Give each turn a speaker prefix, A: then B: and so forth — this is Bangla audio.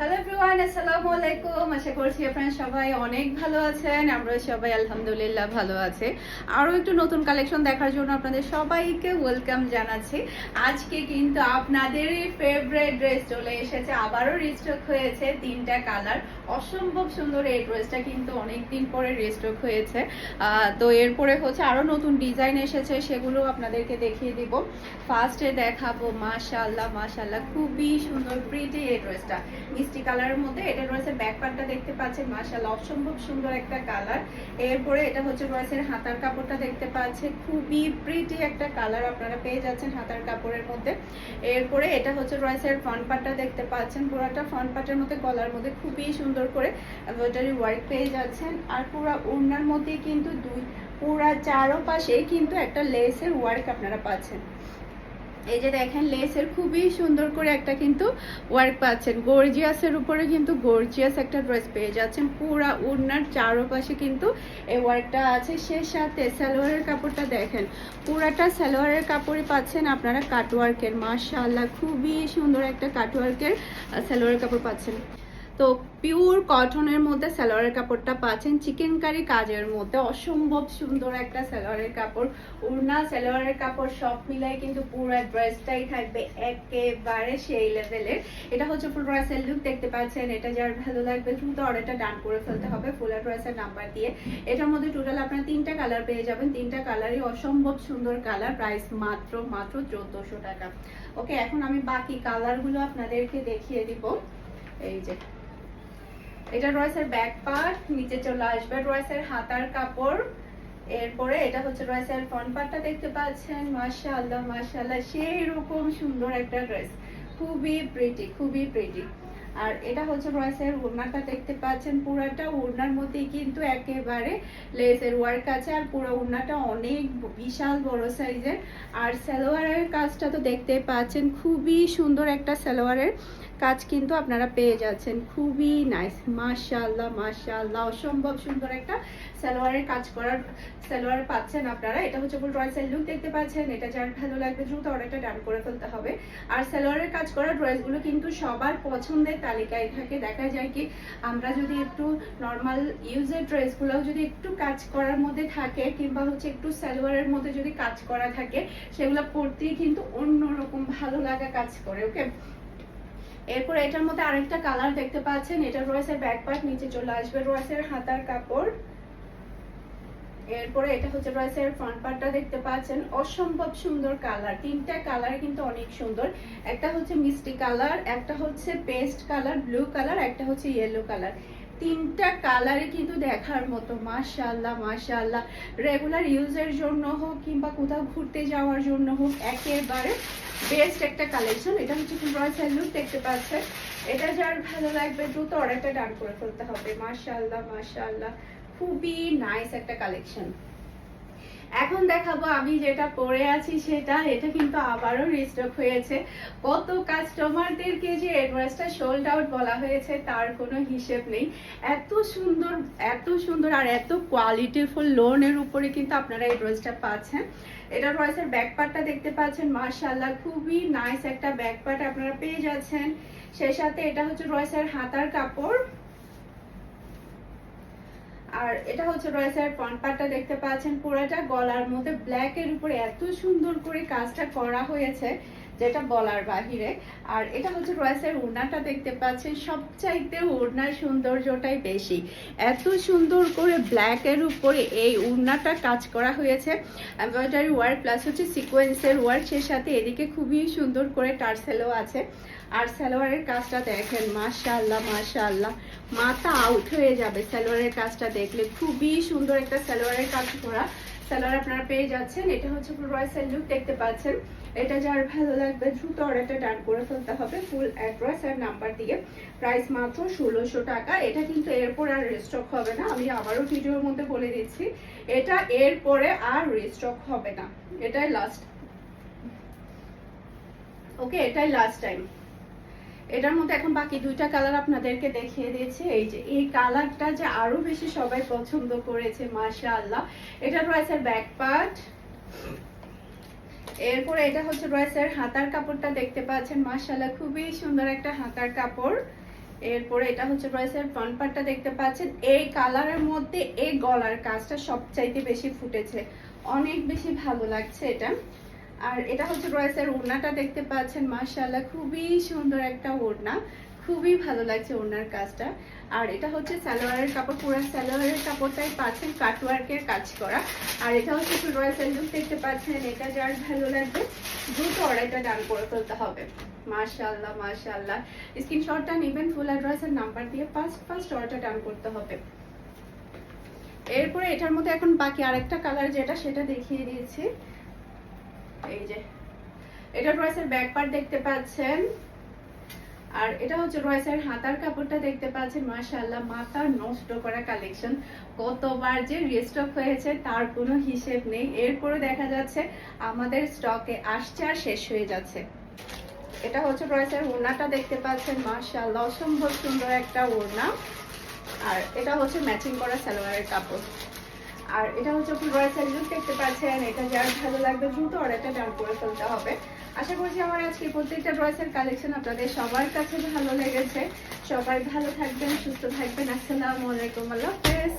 A: হ্যালো এভরিওয়ান আসসালামু আলাইকুম আশা করছি আপনারা সবাই অনেক ভালো আছেন। আমরা সবাই আলহামদুলিল্লাহ ভালো আছে। আরও একটু নতুন কালেকশন দেখার জন্য আপনাদের সবাইকে ওয়েলকাম জানাচ্ছি। আজকে কিন্তু আপনাদেরই ফেভারিট ড্রেস চলে এসেছে। আবারও রিস্টক হয়েছে তিনটা কালার অসম্ভব সুন্দর এই ড্রেসটা কিন্তু অনেক দিন পরে রিস্টক হয়েছে। তো এরপরে হচ্ছে আরও নতুন ডিজাইন এসেছে, সেগুলো আপনাদেরকে দেখিয়ে দিব। ফার্স্টে দেখাবো মাশাল্লাহ মাশাল্লাহ খুবই সুন্দর প্রিটি এই ড্রেসটা মিষ্টি কালারের মধ্যে। এটা রয়েছে ব্যাক পার্টটা দেখতে পাচ্ছেন মাশাল্লাহ অসম্ভব সুন্দর একটা কালার এরপরে এটা হচ্ছে রয়েছে হাতার কাপড়টা দেখতে পাচ্ছেন। খুবই প্রিটি একটা কালার আপনারা পেয়ে যাচ্ছেন হাতার কাপড়ের মধ্যে। এরপরে এটা হচ্ছে রয়েছে ফ্রন্ট পার্টটা দেখতে পাচ্ছেন। পুরোটা ফ্রন্ট পার্টের মধ্যে, গলার মধ্যে খুবই সুন্দর করে এমব্রয়ডারি ওয়ার্ক পেয়ে যাচ্ছেন। আর পুরো ওড়নার মধ্যে কিন্তু দুই, পুরা চারোপাশেই কিন্তু একটা লেসের ওয়ার্ক আপনারা পাচ্ছেন। এই যে দেখেন লেসের খুবই সুন্দর করে একটা কিন্তু ওয়ার্ক পাচ্ছেন। গর্জিয়াসের উপরে কিন্তু গর্জিয়াস একটা ড্রেস পেয়ে যাচ্ছেন। পুরা উড়নার চারোপাশে কিন্তু এই ওয়ার্কটা আছে। সে সাথে সালোয়ারের কাপড়টা দেখেন, পুরাটা সালোয়ারের কাপড়ই পাচ্ছেন আপনারা কাটওয়ার্কের মার্শাল্লাহ খুবই সুন্দর একটা কাটওয়ার্কের সালোয়ারের কাপড় পাচ্ছেন। তো পিওর কটনের মধ্যে সালোয়ারের কাপড়টা পাচ্ছেন। চিকেন কারি কাজের মধ্যে অসম্ভব সুন্দর একটা স্যালোয়ারের কাপড়। উড়না স্যালোয়ারের কাপড় সব মিলাই কিন্তু পুরো ড্রেসটাই থাকবে একেবারে সেই লেভেলের এটা হচ্ছে ফুল ড্রেসের লুক দেখতে পাচ্ছেন। এটা যার ভালো লাগবে দ্রুত অর্ডারটা ডান করে ফেলতে হবে ফুল ড্রেসের নাম্বার দিয়ে। এটার মধ্যে টোটাল আপনার তিনটা কালার পেয়ে যাবেন। তিনটা কালারই অসম্ভব সুন্দর কালার প্রাইস মাত্র মাত্র চোদ্দশো টাকা। ওকে এখন আমি বাকি কালারগুলো আপনাদেরকে দেখিয়ে দিব। এই যে এটা রয়েছে ব্যাক পার্ট নিচে চলে আসবে রয়েছে হাতার কাপড়। এরপরে এটা হচ্ছে রয়েছে ফ্রন্ট পার্টটা দেখতে পাচ্ছেন। মাশাআল্লাহ মাশাআল্লাহ, সেই রকম সুন্দর একটা ড্রেস খুবই প্রিটি খুবই প্রিটি আর এটা হচ্ছে রয়েছে ওড়নাটা দেখতে পাচ্ছেন পুরাটা। ওড়নার মধ্যেই কিন্তু একেবারে লেসের ওয়ার্ক আছে আর পুরো ওড়নাটা অনেক বিশাল বড় সাইজের আর সালোয়ারের কাজটা তো দেখতে পাচ্ছেন, খুবই সুন্দর একটা সালোয়ারের কাজ কিন্তু আপনারা পেয়ে যাচ্ছেন। খুবই নাইস মাশাআল্লাহ মাশাআল্লাহ, অসম্ভব সুন্দর একটা সালোয়ারের কাজ করার সালোয়ার পাচ্ছেন আপনারা। এটা হচ্ছে ফুল রয়েসের লুক দেখতে পাচ্ছেন। এটা যার ভালো লাগবে দ্রুত অর্ডারটা ডান করে ফেলতে হবে। আর সালোয়ারের কাজ করা ড্রেসগুলো কিন্তু সবার পছন্দের তালিকায় থাকে, দেখা যায় কি আমরা যদি একটু নর্মাল ইউজের ড্রেসগুলোও যদি একটু কাজ করার মধ্যে থাকে কিংবা হচ্ছে একটু সালোয়ারের মধ্যে যদি কাজ করা থাকে, সেগুলো পরতেই কিন্তু অন্যরকম ভালো লাগা কাজ করে ওকে এরপর এটার মধ্যে আরেকটা কালার দেখতে পাচ্ছেন, এটা রয়েছে ব্যাক পার্ট নিচে চলে আসবে রয়েছে হাতার কাপড়। এরপরে এটা হচ্ছে রয়েছে ফ্রন্ট পার্টটা দেখতে পাচ্ছেন। অসম্ভব সুন্দর কালার তিনটা কালার কিন্তু অনেক সুন্দর। একটা হচ্ছে মিষ্টি কালার একটা হচ্ছে পেস্ট কালার ব্লু কালার একটা হচ্ছে ইয়েলো কালার তিনটা কালারই কিন্তু দেখার মতো। মাশাআল্লাহ মাশাআল্লাহ। রেগুলার ইউজের জন্য হোক কিংবা কোথাও ঘুরতে যাওয়ার জন্য হোক, একেবারে বেস্ট একটা কালেকশন এটা হচ্ছে ফুল রয়েছে লুক দেখতে পাচ্ছেন? এটা যার ভালো লাগবে, দ্রুত অর্ডারটা ডান করে ফেলতে হবে। মাশাআল্লাহ মাশাআল্লাহ। খুবই নাইস একটা কালেকশন এখন দেখাবো আমি যেটা পরে আছি সেটা, এটা কিন্তু আবারও রিস্টক হয়েছে। কত কাস্টমারদেরকে যে অ্যাডভান্সটা সোল্ড আউট বলা হয়েছে তার কোনো হিসেব নেই। এত সুন্দর এত সুন্দর আর এত কোয়ালিটিফুল লোনের উপরে কিন্তু আপনারা এই ড্রেসটা পাচ্ছেন। এটা রয়েছে ব্যাক পার্টটা দেখতে পাচ্ছেন মার্শাল্লাহ খুবই নাইস একটা ব্যাক পার্ট আপনারা পেয়ে যাচ্ছেন। সেই সাথে এটা হচ্ছে রয়েছে হাতার কাপড়। আর এটা হচ্ছে রয়েছে ফ্রন্ট পার্টটা দেখতে পাচ্ছেন পুরাটা গলার মধ্যে ব্ল্যাক এর উপরে এত সুন্দর করে কাজটা করা হয়েছে। যেটা বলার বাহিরে। আর এটা হচ্ছে রয়েছে ওড়নাটা দেখতে পাচ্ছেন। সবচাইতে ওড়নার সৌন্দর্যটাই বেশি। এত সুন্দর করে ব্ল্যাক এর উপরে এই ওড়নাটা কাজ করা হয়েছে। এমব্রয়ডারি ওয়ার্ক প্লাস হচ্ছে সিকোয়েন্সের ওয়ার্ক সে সাথে এদিকে খুবই সুন্দর করে টার্সেলও আছে। আর সালোয়ারের কাজটা দেখেন, মাশাআল্লাহ মাশাআল্লাহ। মাথা আউট হয়ে যাবে সালোয়ারের কাজটা দেখলে। খুবই সুন্দর একটা সালোয়ারের কাজ করা। সালোয়ার আপনারা পেয়ে যাচ্ছেন। এটা হচ্ছে ফুল রয়েসের লুক দেখতে পাচ্ছেন। এটা যার ভালো লাগবে, দ্রুত অর্ডারটা ডান করে ফেলতে হবে ফুল অ্যাড্রেস আর নাম্বার দিয়ে। প্রাইস মাত্র ষোলোশো টাকা। এটা কিন্তু এরপর আর রিস্টক হবে না। আমি আবারও ভিডিওর মধ্যে বলে দিচ্ছি, এটা এরপরে আর রিস্টক হবে না। এটাই লাস্ট ওকে এটাই লাস্ট টাইম এটার মধ্যে এখন বাকি দুইটা কালার আপনাদেরকে দেখিয়ে দিয়েছি। এই যে, এই কালারটা যে আরও বেশি সবাই পছন্দ করেছে, মাশাআল্লাহ। এটা রয়েছে ব্যাক পার্ট এরপরে এটা হচ্ছে রয়েছে হাতার কাপড়টা দেখতে পাচ্ছেন, মাশাআল্লাহ, খুবই সুন্দর একটা হাতার কাপড়। এরপরে এটা হচ্ছে ড্রেসের ফ্রন্ট পার্টটা দেখতে পাচ্ছেন, এই কালারের মধ্যে এই গলার কাজটা সবচাইতে বেশি ফুটেছে। অনেক বেশি ভালো লাগছে এটা। আর এটা হচ্ছে ড্রেসের ওড়নাটা দেখতে পাচ্ছেন, মাশাআল্লাহ, খুবই সুন্দর একটা ওড়না, খুবই ভালো লাগছে ওড়নার কাজটা। আর এটা হচ্ছে সালোয়ারের কাপড়, পুরো সালোয়ারের কাপড়টাই পাচ্ছেন কাটওয়ার্কের কাজ করা। আর এটা হচ্ছে একটু ড্রেসের লুক দেখতে পাচ্ছেন, এটা যার ভালো লাগবে, দ্রুত অর্ডারটা ডান করে ফেলতে হবে। মাশাআল্লাহ মাশাআল্লাহ। স্ক্রিনশটটা নেবেন ফুল অ্যাড্রেসের নাম্বার দিয়ে ফার্স্ট ফার্স্ট অর্ডারটা ডান করতে হবে। এরপরে এটার মধ্যে এখন বাকি আরেকটা কালার যেটা, সেটা দেখিয়ে দিয়েছি। এই যে। এটা ড্রেসের ব্যাক পার্ট দেখতে পাচ্ছেন। আর এটা হচ্ছে রয়েসের হাতার কাপড়টা দেখতে পাচ্ছেন। মাশাআল্লাহ, মাথা নষ্ট করা কালেকশন কতবার যে রিস্টক হয়েছে, তার কোনো হিসেব নেই। এরপরে দেখা যাচ্ছে, আমাদের স্টকে আসছে আর শেষ হয়ে যাচ্ছে। এটা হচ্ছে রয়েসের ওড়নাটা দেখতে পাচ্ছেন। মাশাআল্লাহ, অসম্ভব সুন্দর একটা ওড়না। আর এটা হচ্ছে ম্যাচিং করা সালোয়ারের কাপড়। আর এটা হচ্ছে ফুল সাইজ লুক দেখতে পাচ্ছেন। এটা যার ভালো লাগবে দ্রুত অর্ডারটা ডান করে ফেলতে হবে। আশা করছি আমার আজকে প্রত্যেকটা ড্রেসের কালেকশন আপনাদের সবার কাছে ভালো লেগেছে। সবাই ভালো থাকবেন, সুস্থ থাকবেন। আসসালামু আলাইকুম, আল্লাহ হাফেজ।